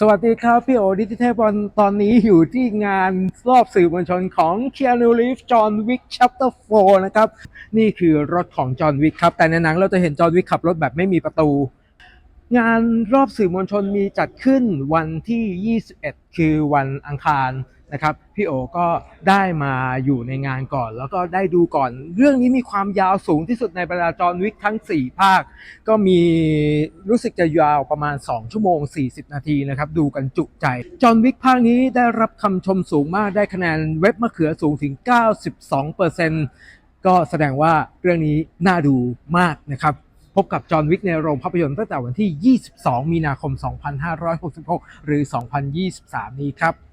สวัสดีครับ พี่โอดิจิเทบอลตอนนี้อยู่ที่งานรอบสื่อมวลชนของ Keanu Reeves John Wick Chapter 4 นะครับ นี่คือรถของจอห์นวิกครับ แต่ในหนังเราจะเห็นจอห์นวิกขับรถแบบไม่มีประตู งานรอบสื่อมวลชนมีจัดขึ้นวันที่ 21 คือวันอังคารนะครับ พี่โอก็ได้มาอยู่ในงานก่อน แล้วก็ได้ดูก่อน เรื่องนี้มีความยาวสูงที่สุดในบรรดาจอวิกทั้ง 4 ภาค ก็มีรู้สึกจะยาวประมาณ 2 ชั่วโมง 40 นาทีนะครับ ดูกันจุใจ จอห์นวิกภาคนี้ได้รับคำชมสูงมากได้คะแนนเว็บมะเขือสูงถึง 92%ก็แสดงว่าเรื่องนี้น่าดูมากนะครับ พบกับจอห์นวิกในโรงภาพยนตร์ตั้งแต่วันที่ 22 มีนาคม 2566 หรือ 2023 นี้ครับ